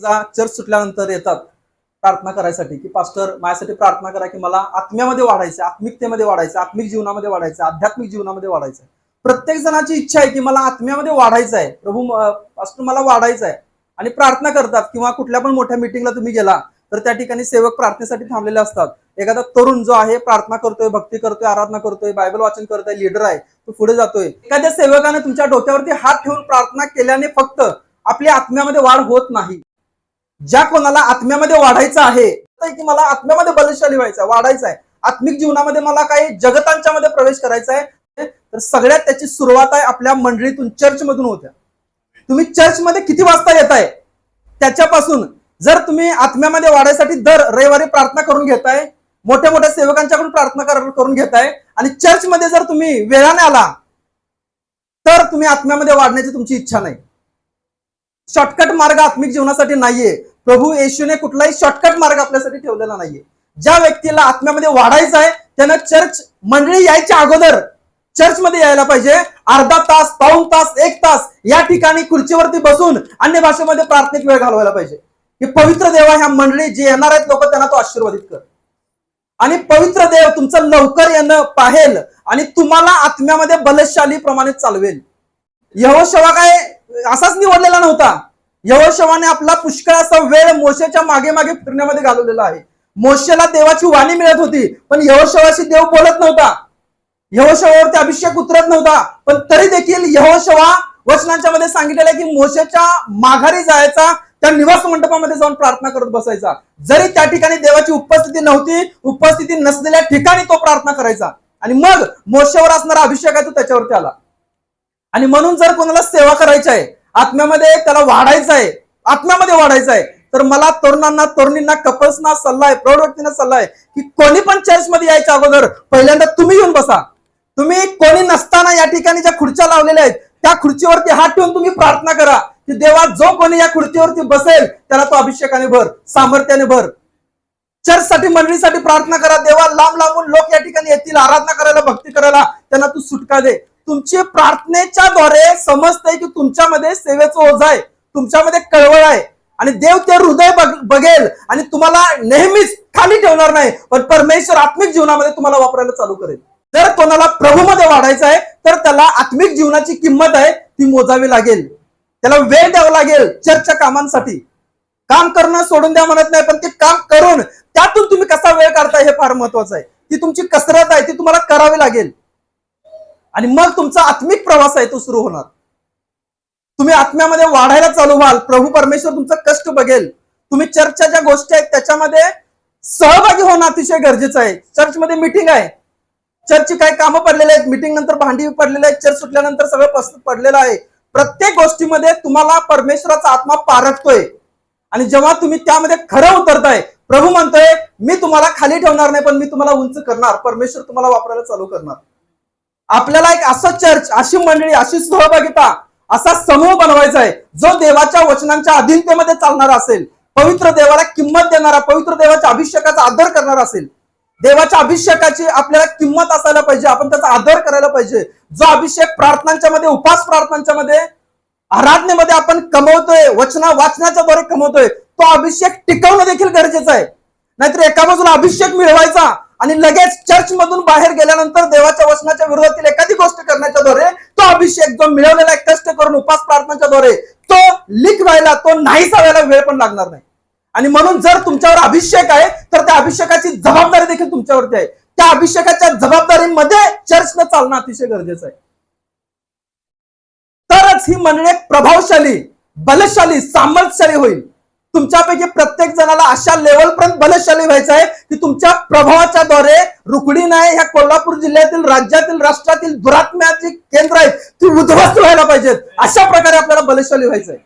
जा चर्च सुटल्यानंतर येतात प्रार्थना करायसाठी की पास्टर माझ्यासाठी प्रार्थना करा की मला आत्म्यामध्ये वाढायचं आत्मिकतेमध्ये वाढायचं आत्मिक जीवनामध्ये वाढायचं आध्यात्मिक जीवनामध्ये वाढायचं प्रत्येक जणाची इच्छा आहे की मला आत्म्यामध्ये वाढायचं आहे. प्रभू पास्टर मला वाढायचं आहे. आणि प्रार्थना करतात किंवा कुठल्या पण मोठ्या मिटिंगला तुम्ही गेला तर त्या ठिकाणी सेवक प्रार्थनेसाठी थांबलेले असतात. एखादा तरुण जो आहे प्रार्थना करतोय भक्ती करतोय आराधना करतोय बायबल वाचन करतोय लीडर आहे तो पुढे जातोय. एखाद्या सेवकाने तुमच्या डोक्यावरती हात ठेवून प्रार्थना केल्याने फक्त आपल्या आत्म्यामध्ये वाढ होत नाही. ज्या कोणाला आत्म्यामध्ये वाढायचं आहे तर की मला आत्म्यामध्ये बलशाली व्हायचं आहे वाढायचं आहे. आत्मिक जीवनामध्ये मला काही जगतांच्या मध्ये प्रवेश करायचा आहे तर सगळ्यात त्याची सुरुवात आहे आपल्या मंडळीतून चर्च मधून होत्या तुम्ही चर्च मध्ये किती वाजता येत आहे त्याच्यापासून जर तुम्ही आत्म्यामध्ये वाढायसाठी दर रविवारी प्रार्थना करून घेताय मोठ्या मोठ्या सेवकांच्याकडून प्रार्थना करून घेताय आणि चर्च मध्ये जर तुम्ही वेळाने आला तर तुम्ही आत्म्यामध्ये वाढण्याची तुमची इच्छा नाही. शॉर्टकट मार्ग आत्मिक जीवनासाठी नाहीये. प्रभू येशूने कुठलाही शॉर्टकट मार्ग आपल्यासाठी ठेवलेला नाहीये. ज्या व्यक्तीला आत्म्यामध्ये वाढायचं आहे त्यानं चर्च मंडळी यायच्या अगोदर चर्च मध्ये यायला पाहिजे. अर्धा तास पाऊन तास एक तास या ठिकाणी खुर्चीवरती बसून अन्य भाषेमध्ये प्रार्थनिक वेळ घालवायला पाहिजे. की पवित्र देवा ह्या मंडळी जे येणार आहेत लोक त्यांना तो आशीर्वादित कर. आणि पवित्र देव तुमचं लवकर येणं पाहेल आणि तुम्हाला आत्म्यामध्ये बलशाली प्रमाणे चालवेल यहोशवा काय? असाच निवडलेला नव्हता. यवशवाने आपला पुष्कळ असा वेळ मोशेच्या मागे मागे फिरण्यामध्ये घालवलेला आहे. मोशेला देवाची वाणी मिळत होती पण यवशवाशी देव बोलत नव्हता. यहोशवावरती अभिषेक उतरत नव्हता पण तरी देखील यहोशवा वचनांच्या मध्ये सांगितलेलं आहे की मोशेच्या माघारी जायचा त्या निवास मंडपामध्ये जाऊन प्रार्थना करत बसायचा. जरी त्या ठिकाणी देवाची उपस्थिती नव्हती उपस्थिती नसलेल्या ठिकाणी तो प्रार्थना करायचा. आणि मग मोशेवर असणारा अभिषेक आहे तो त्याच्यावरती आला. आणि म्हणून जर कोणाला सेवा करायची आहे आत्म्यामध्ये त्याला वाढायचं आहे आत्म्यामध्ये वाढायचं आहे तर मला तरुणांना तरुणींना कपल्सना सल्ला आहे प्रौढ व्यक्तींना सल्ला आहे की कोणी पण चर्चमध्ये यायच्या अगोदर पहिल्यांदा तुम्ही येऊन बसा. तुम्ही कोणी नसताना या ठिकाणी ज्या खुर्च्या लावलेल्या आहेत त्या खुर्चीवरती हात ठेवून तुम्ही प्रार्थना करा की देवा जो कोणी या खुर्चीवरती बसेल त्याला तो अभिषेकाने भर सामर्थ्याने भर. चर्चसाठी मंडळीसाठी प्रार्थना करा देवा लांब लांबून लोक या ठिकाणी येतील आराधना करायला भक्ती करायला त्यांना तू सुटका दे. तुमची प्रार्थनेच्या द्वारे समजतंय की तुमच्यामध्ये सेवेचं ओझ आहे. तुमच्यामध्ये कळवळ आहे. आणि देव ते हृदय बघेल. आणि तुम्हाला नेहमीच खाली ठेवणार नाही पण परमेश्वर आत्मिक जीवनामध्ये तुम्हाला वापरायला चालू करेल. जर कोणाला प्रभूमध्ये वाढायचं आहे तर त्याला आत्मिक जीवनाची किंमत आहे ती मोजावी लागेल. त्याला वेळ द्यावा लागेल चर्चच्या कामांसाठी. काम करणं सोडून द्या म्हणत नाही पण ते काम करून त्यातून तुम्ही कसा वेळ काढताय हे फार महत्वाचं आहे. ती तुमची कसरत आहे ती तुम्हाला करावी लागेल. आणि मग तुमचा आत्मिक प्रवास आहे तो सुरू होणार. तुम्ही आत्म्यामध्ये वाढायला चालू व्हाल. प्रभू परमेश्वर तुमचं कष्ट बघेल. तुम्ही चर्चच्या ज्या गोष्टी आहेत त्याच्यामध्ये सहभागी होणं अतिशय गरजेचं आहे. चर्चमध्ये मिटिंग आहे. चर्चची काही कामं पडलेले आहेत. मिटिंग नंतर भांडी पडलेले आहेत. चर्च सुटल्यानंतर सगळं पस पडलेलं आहे. प्रत्येक गोष्टीमध्ये तुम्हाला परमेश्वराचा आत्मा पारखतोय. आणि जेव्हा तुम्ही त्यामध्ये खरं उतरताय प्रभू म्हणतोय मी तुम्हाला खाली ठेवणार नाही पण मी तुम्हाला उंच करणार. परमेश्वर तुम्हाला वापरायला चालू करणार. आपल्याला एक असं चर्च अशी मंडळी अशी सहभागिता असा समूह बनवायचा आहे जो देवाच्या वचनांच्या अधीनतेमध्ये चालणारा असेल पवित्र देवाला किंमत देणारा पवित्र देवाच्या अभिषेकाचा आदर करणारा असेल देवाच्या अभिषेकाची आपल्याला किंमत असायला पाहिजे आपण त्याचा आदर करायला पाहिजे जो अभिषेक प्रार्थनांच्या मध्ये उपास प्रार्थनांच्या मध्ये आराधनेमध्ये आपण कमवतोय वचना वाचनाच्या द्वारे कमवतोय तो अभिषेक टिकवणं देखील गरजेचं आहे नाहीतर एका बाजूला अभिषेक मिळवायचा आणि लगेच चर्च मधून बाहेर गेल्यानंतर देवाच्या वचनाच्या विरोधातील एखादी गोष्ट करण्याच्या द्वारे तो अभिषेक जो मिळवलेला आहे कष्ट करून उपास प्रार्थनाच्या द्वारे तो लीक व्हायला तो नाहीसा व्हायला वेळ पण लागणार नाही. आणि म्हणून जर तुमच्यावर अभिषेक आहे तर त्या अभिषेकाची जबाबदारी देखील तुमच्यावरती आहे. त्या अभिषेकाच्या जबाबदारीमध्ये चर्चनं चालणं अतिशय गरजेचं आहे. तरच ही म्हणणे प्रभावशाली बलशाली सामर्थ्यशाली होईल. तुमच्यापैकी प्रत्येक जणाला अशा लेवलपर्यंत बलशाली व्हायचं आहे की तुमच्या प्रभावाच्या द्वारे रुकडी नाही ह्या कोल्हापूर जिल्ह्यातील राज्यातील राष्ट्रातील दुरात्म्याची केंद्र आहेत. ती उद्ध्वस्त व्हायला पाहिजेत. अशा प्रकारे आपल्याला बलशाली व्हायचं आहे.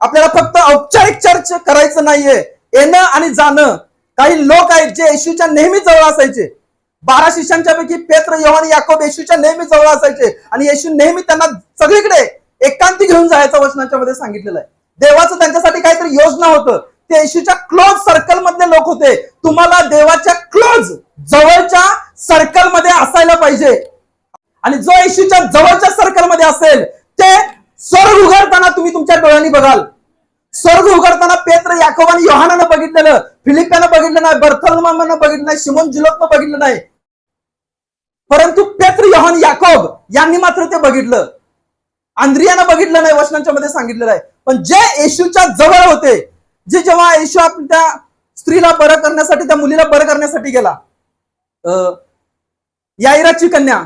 आपल्याला फक्त औपचारिक चर्च करायचं नाहीये. येणं आणि जाणं. काही लोक आहेत जे येशूच्या नेहमी जवळ असायचे. बारा शिष्यांच्या पैकी पेत्र यवन याकोब येशूच्या नेहमी जवळ असायचे. आणि येशू नेहमी त्यांना सगळीकडे एकांती घेऊन जायचं वचनाच्या मध्ये सांगितलेलं आहे. देवाचं त्यांच्यासाठी काहीतरी योजना होतं. ते येशूच्या क्लोज सर्कल मधले लोक होते. तुम्हाला देवाच्या क्लोज जवळच्या सर्कलमध्ये असायला पाहिजे. आणि जो येशूच्या जवळच्या सर्कलमध्ये असेल ते स्वर्ग उघडताना तुम्ही तुमच्या डोळ्यांनी बघाल. स्वर्ग उघडताना पेत्र याकोब आणि योहानानं बघितलेलं फिलिपियानं बघितलं नाही बर्थलमानं बघितलं नाही शिमोन जुलोकनं बघितलं नाही. परंतु पेत्र योहान याकोब यांनी मात्र ते बघितलं. आंद्रियानं बघितलं नाही वचनांच्या मध्ये सांगितलेलं आहे. पण जे येशूच्या जवळ होते जे जेव्हा येशू त्या स्त्रीला बरं करण्यासाठी त्या मुलीला बरं करण्यासाठी गेला अं, याईराची कन्या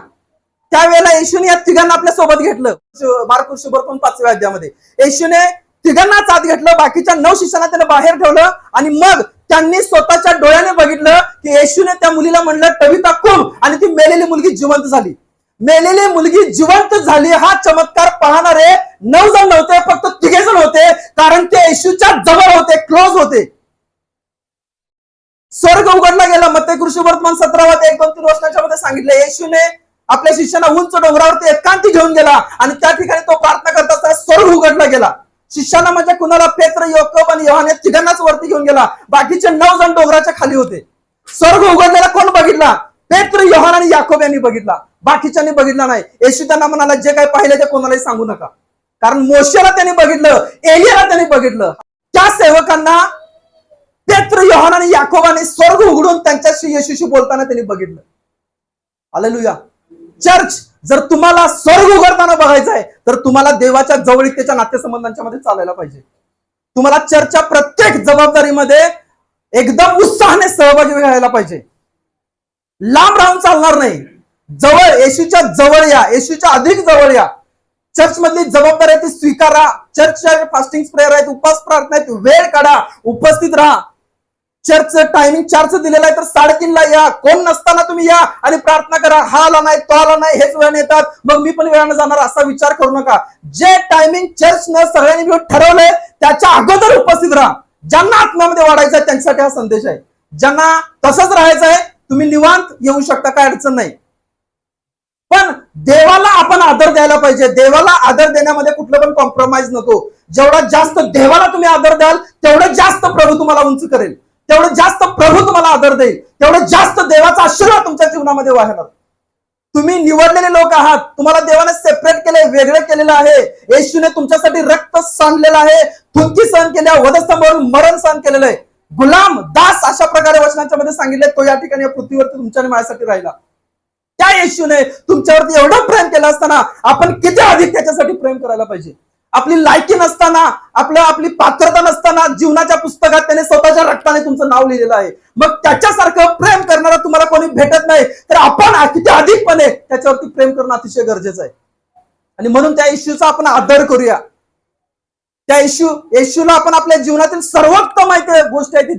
त्यावेळेला येशूने या तिघांना आपल्यासोबत घेतलं. मार्क शुभरपण पाचव्या अध्यामध्ये येशूने तिघांना आत घेतलं बाकीच्या नऊ शिष्यांना त्याने बाहेर ठेवलं आणि मग त्यांनी स्वतःच्या डोळ्याने बघितलं की येशूने त्या मुलीला म्हणलं टविता कुम आणि ती मेलेली मुलगी जिवंत झाली. मेलेली मुलगी जिवंत झाली हा चमत्कार पाहणारे नऊ जण नव्हते फक्त तिघे जण होते कारण ते येशूच्या जवळ होते क्लोज होते. स्वर्ग उघडला गेला. मते कृषी वर्तमान सतरावात एक दोन तीन वर्षाच्या मध्ये सांगितले येशूने आपल्या शिष्यांना उंच डोंगरावरती एकांती घेऊन गेला आणि त्या ठिकाणी तो प्रार्थना करत असताना स्वर्ग उघडला गेला. शिष्यांना म्हणजे कुणाला? पेत्र योकब आणि योहान या तिघांनाच वरती घेऊन गेला. बाकीचे नऊ जण डोंगराच्या खाली होते. स्वर्ग उघडलेला कोण बघितला? पेत्र योहान आणि याकोब यांनी बघितला. बाकीच्यांनी बघितला नाही. येशू त्यांना म्हणाला जे काही पाहिलं ते कोणालाही सांगू नका. कारण मोशेला त्यांनी बघितलं एलियाला त्यांनी बघितलं. त्या सेवकांना पेत्र योहान आणि याकोबाने स्वर्ग उघडून त्यांच्याशी येशूशी बोलताना त्यांनी बघितलं. आलेलुया चर्च जर तुम्हाला स्वर्ग उघडताना बघायचं आहे तर तुम्हाला देवाच्या जवळीकतेच्या नातेसंबंधांच्या मध्ये चालायला पाहिजे. तुम्हाला चर्चच्या प्रत्येक जबाबदारीमध्ये एकदम उत्साहाने सहभागी व्हायला पाहिजे. लांब राहून चालणार नाही. जवळ येशूच्या जवळ या येशूच्या अधिक जवळ या. चर्च मधली जबाबदारी आहे ती स्वीकारा. चर्चच्या फास्टिंग प्रेयर आहेत उपास प्रार्थना आहेत वेळ काढा उपस्थित राहा. चर्च टायमिंग चारचं दिलेलं आहे तर साडेतीनला या. कोण नसताना तुम्ही या आणि प्रार्थना करा. हा आला नाही तो आला नाही हेच वेळ येतात मग मी पण वेळानं जाणार असा विचार करू नका. जे टायमिंग चर्चनं सगळ्यांनी मिळून ठरवलंय त्याच्या अगोदर उपस्थित राहा. ज्यांना आत्म्यामध्ये वाढायचं आहे त्यांच्यासाठी हा संदेश आहे. ज्यांना तसंच राहायचं आहे तुम्ही निवांत येऊ शकता काय अडचण नाही. पण देवाला आपण आदर द्यायला पाहिजे. देवाला आदर देण्यामध्ये कुठलं पण कॉम्प्रोमाइज नको. जेवढा जास्त देवाला तुम्ही आदर द्याल तेवढं जास्त प्रभू तुम्हाला उंच करेल. तेवढं जास्त प्रभू तुम्हाला आदर देईल. तेवढं जास्त देवाचा आशीर्वाद तुमच्या जीवनामध्ये वाहणार. तुम्ही निवडलेले लोक आहात. तुम्हाला देवाने सेपरेट केले वेगळं केलेलं आहे. येशूने तुमच्यासाठी रक्त सांडलेलं आहे. थुंकी सहन केल्या वधस्तंभावरून मरण सहन केलेलं आहे. गुलाम दास अशा प्रकारे वचनांच्या मध्ये सांगितले तो या ठिकाणी या पृथ्वीवरती तुमच्याने माझ्यासाठी राहिला. त्या येशूने तुमच्यावरती एवढं प्रेम केलं असताना आपण किती अधिक त्याच्यासाठी प्रेम करायला पाहिजे? आपली लायकी नसताना आपलं आपली पात्रता नसताना जीवनाच्या पुस्तकात त्याने स्वतःच्या रक्ताने तुमचं नाव लिहिलेलं आहे. मग त्याच्यासारखं प्रेम करणारा तुम्हाला कोणी भेटत नाही तर आपण किती अधिकपणे त्याच्यावरती प्रेम करणं अतिशय गरजेचं आहे. आणि म्हणून त्या इश्यूचा आपण आदर करूया. त्या इश्यू येशूला आपण आपल्या जीवनातील सर्वोत्तम आहे गोष्ट आहे ती